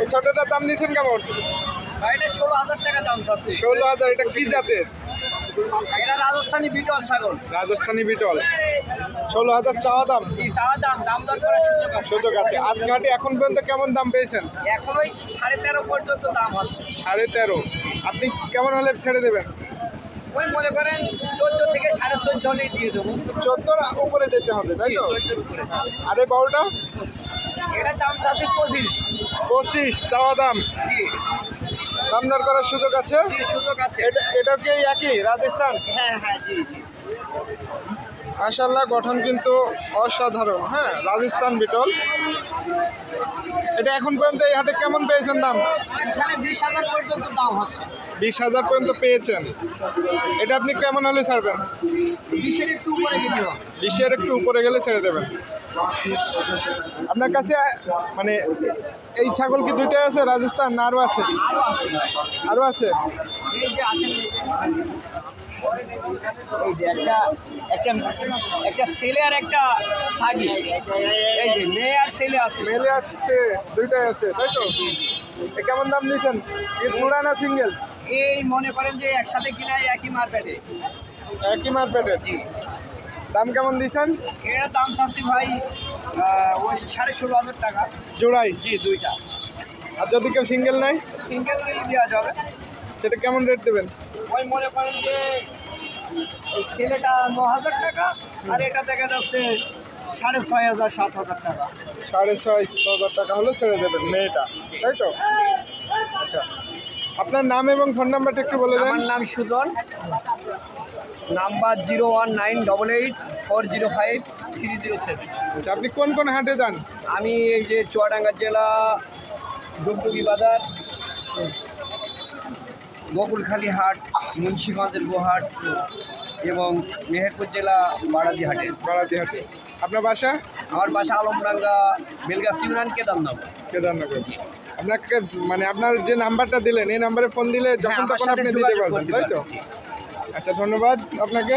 এই ছোটটার দাম দিয়েছেন কেমন? ষোলো হাজার টাকা দাম ষোলো হাজার এটা কি জাতের? এটা রাজস্থানি বিটল। ছাগল রাজস্থানি বিটল ষোলো হাজার চাওয়া দাম? চাওয়া দাম দাম দর করার সুযোগ আছে। সুযোগ আছে আজ ঘাটে এখন পর্যন্ত কেমন দাম পেয়েছেন? এখন ওই সাড়ে তেরো পর্যন্ত দাম হচ্ছে সাড়ে তেরো। আপনি কেমন হলে ছেড়ে দেবেন? ওই মনে করেন চোদ্দ থেকে সাড়ে চোদ্দ হলেই দিয়ে দেবো। চোদ্দোর উপরে যেতে হবে তাই তো? চোদ্দোর উপরে। আরে বারোটা? এটার দাম চাচ্ছি পঁচিশ। পঁচিশ চাওয়া দাম। জি। দাম দর করার সুযোগ আছে? সুযোগ আছে। এটা এটা কি একই রাজস্থান? হ্যাঁ হ্যাঁ জি জি। মাশাল্লাহ গঠন কিন্তু অসাধারণ হ্যাঁ? রাজস্থান বিটল। এটা এখন পর্যন্ত এই হাটে কেমন পেয়েছেন দাম? এখানে বিশ হাজার পর্যন্ত দাম হচ্ছে। বিশ হাজার পর্যন্ত পেয়েছেন। এটা আপনি কেমন হলে ছাড়বেন? বিশের একটু উপরে গেলে বিশের একটু উপরে গেলে ছেড়ে দেবেন। আপনার কাছে মানে এই ছাগল কি দুইটাই আছে? রাজস্থান আরও আছে? আরও আছে। এই যে একটা একটা একটা ছেলে আর একটা সাগি। এই যে মেয়ে আর ছেলে আছে। মেলে আছে দুইটাই আছে তাই তো? কেমন দাম দিয়েছেন কি জোড়া না সিঙ্গেল? এই মনে করেন যে একসাথে কিনা একই মার্কেটে একই মারপেটের জি। দাম কেমন দিয়েছেন এর দাম চাচ্ছি ভাই ওই সাড়ে ষোলো হাজার টাকা। জোড়াই? জি দুইটা। আর যদি কেউ সিঙ্গেল নেয়? সিঙ্গেল দেওয়া যাবে। সেটা কেমন রেট দেবেন? ওই মনে করেন যে এই ছেলেটা ন হাজার টাকা আর এটা দেখা যাচ্ছে সাড়ে ছয় হাজার সাত হাজার টাকা। সাড়ে ছয় হাজার টাকা হলে ছেড়ে দেবেন মেয়েটা তাই তো? আচ্ছা আপনার নাম এবং ফোন নাম্বারটা একটু বলে দেন। আমার নাম Sudan number zero one nine double eight four zero five three zero seven. আচ্ছা আপনি কোন কোন হাটে যান? আমি এই যে চুয়াডাঙ্গা জেলা ডুগডুগি বাজার বকুলখালী হাট মুন্সিগঞ্জের গোহাট এবং মেহেরপুর জেলা বারাদি হাটে। বারাতি হাটে। আপনার বাসা? আমার বাসা আলমডাঙ্গা বেলগাছ ইউনিয়ন কেদারনগর। কেদারনগর। আপনাকে মানে আপনার যে নাম্বারটা দিলেন এই নাম্বারে ফোন দিলে হ্যাঁ, যখন তখন আপনি দিতে পারবেন তাই তো? আচ্ছা ধন্যবাদ আপনাকে।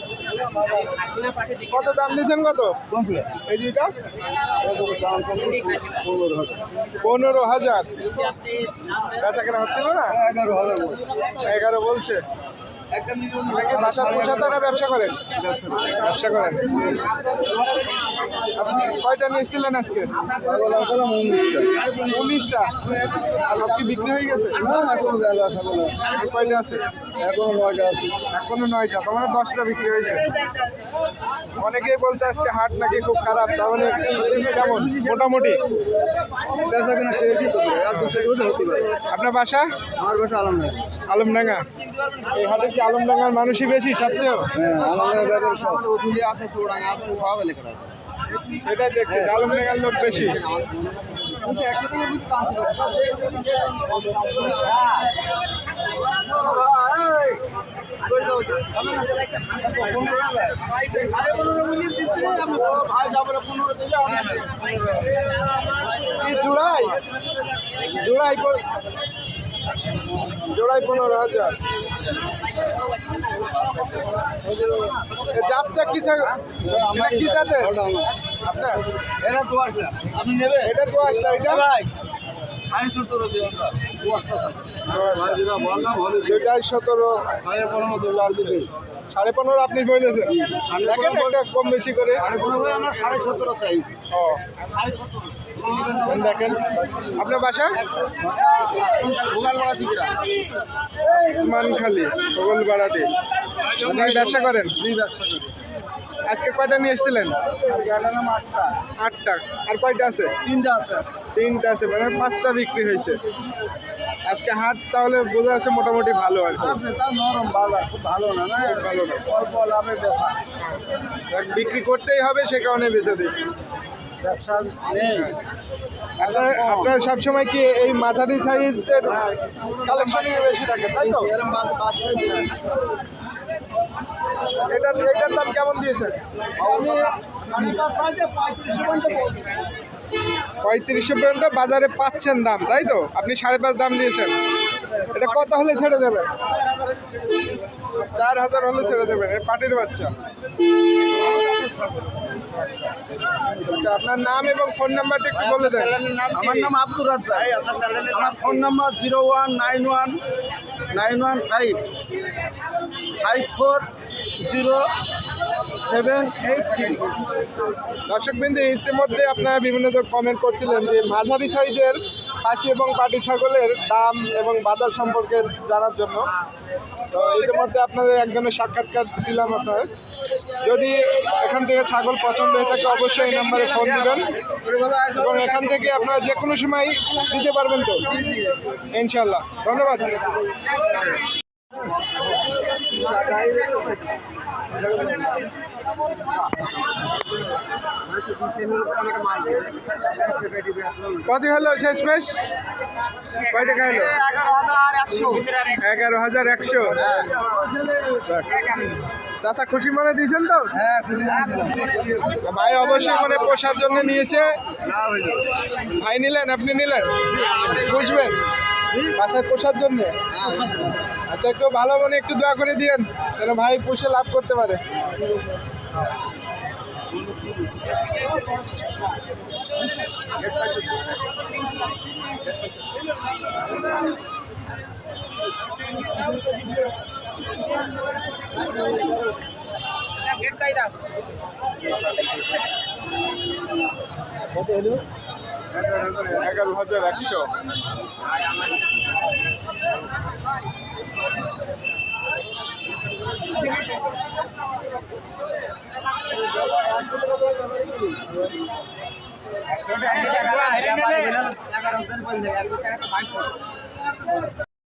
কত দাম দিয়েছেন কত? এই দুইটা? পনেরো হাজার। বেচা কেনা হচ্ছিল না? এগারো হাজার এগারো বলছে নাকি বাসার পোষাতে না ব্যবসা করেন? ব্যবসা করেন। আজকে কয়টা নিয়েছিলেন আজকে? উনিশটা। সব কি বিক্রি হয়ে গেছে? কয়টা আছে? এখনও নয়টা এখনও নয়টা তার মানে দশটা বিক্রি হয়েছে। অনেকেই বলছে আজকে হাট নাকি খুব খারাপ তার মানে কেমন? মোটামুটি। আপনার বাসা? আমার বাসা আলম নাই আলমডাঙ্গা। এই হাটে কি আলমডাঙ্গার মানুষই বেশি সবচেয়ে হ্যাঁ আলম নাই ব্যাপার সব। উঠুলি আছে চৌড়াঙ্গা আছে সব এলাকার সেটাই দেখছি যে আলমডাঙ্গার লোক বেশি কিন্তু একটা থেকে কিন্তু দাম ভাই যাব পনেরো দিলে কি জোড়াই জোড়াই জোড়াই পনেরো হাজার। জাতটা কি? এটা কি জাতের? আপনার? এরা তো আসলে আপনি নেবে এটা তো আসলে এটা? ভাই দুইটাই সতেরো সাড়ে পনেরো আপনি বলেছেন দেখেন একটা কম বেশি করে। সাড়ে সতেরো চাইছি দেখেন। আপনার বাসা? ভোগালপাড়া দিকে খালি সগল বাড়াতে আপনি ব্যবসা করেন? আজকে কয়টা নিয়ে এসেছিলেন? আটটা। আর কয়টা আছে? তিনটা আছে। তিনটা আছে মানে পাঁচটা বিক্রি হয়েছে। আজকে হাট তাহলে বোঝা যাচ্ছে মোটামুটি ভালো আর কি। নরম বাজার খুব ভালো না না? ভালো না। অল্প লাভে বেচা। বিক্রি করতেই হবে সে কারণে বেঁচে দিই। ব্যবসা নেই। আপনার সবসময় কি এই মাঝারি সাইজের কালেকশনই বেশি থাকে তাই তো? এটা এটার দাম কেমন দিয়েছেন? আমি পর্যন্ত পঁয়ত্রিশশো পর্যন্ত বাজারে পাচ্ছেন দাম, তাই তো? আপনি সাড়ে পাঁচ দাম দিয়েছেন। এটা কত হলে ছেড়ে দেবেন? চার হাজার হলে ছেড়ে দেবেন, এ পাটির বাচ্চা। আচ্ছা আপনার নাম এবং ফোন নাম্বারটা একটু বলে দেন। আমার নাম আব্দুর রাজ্জাক। আমার phone number zero one nine one nine one five. Five four zero seven eight three ইতিমধ্যে আপনারা বিভিন্ন কমেন্ট করছিলেন যে মাঝারি সাইজের খাসি এবং পাটি ছাগলের দাম এবং বাজার সম্পর্কে জানার জন্য। তো ইতিমধ্যে আপনাদের একজনের সাক্ষাৎকার দিলাম আপনার যদি এখান থেকে ছাগল পছন্দ হয়ে থাকে, অবশ্যই এই নাম্বারে ফোন দিবেন। এবং এখান থেকে আপনারা যে কোনো সময় দিতে পারবেন তো? ইনশাল্লাহ ধন্যবাদ। কত হলো শেষ মেশ কয় টাকা হলো? এগারো হাজার একশো। চাচা খুশি মনে দিয়েছেন তো। ভাই অবশ্যই মানে পোষার জন্য নিয়েছে। ভাই নিলেন, আপনি নিলেন? বুঝবেন? বাসায় পোষার জন্য? আচ্ছা একটু ভালো মনে, একটু দোয়া করে দিয়েন, যেন ভাই পুষে লাভ করতে পারে। এগারো হাজার একশো। এগারো হাজার পয়সা, এগারো টাকা তো।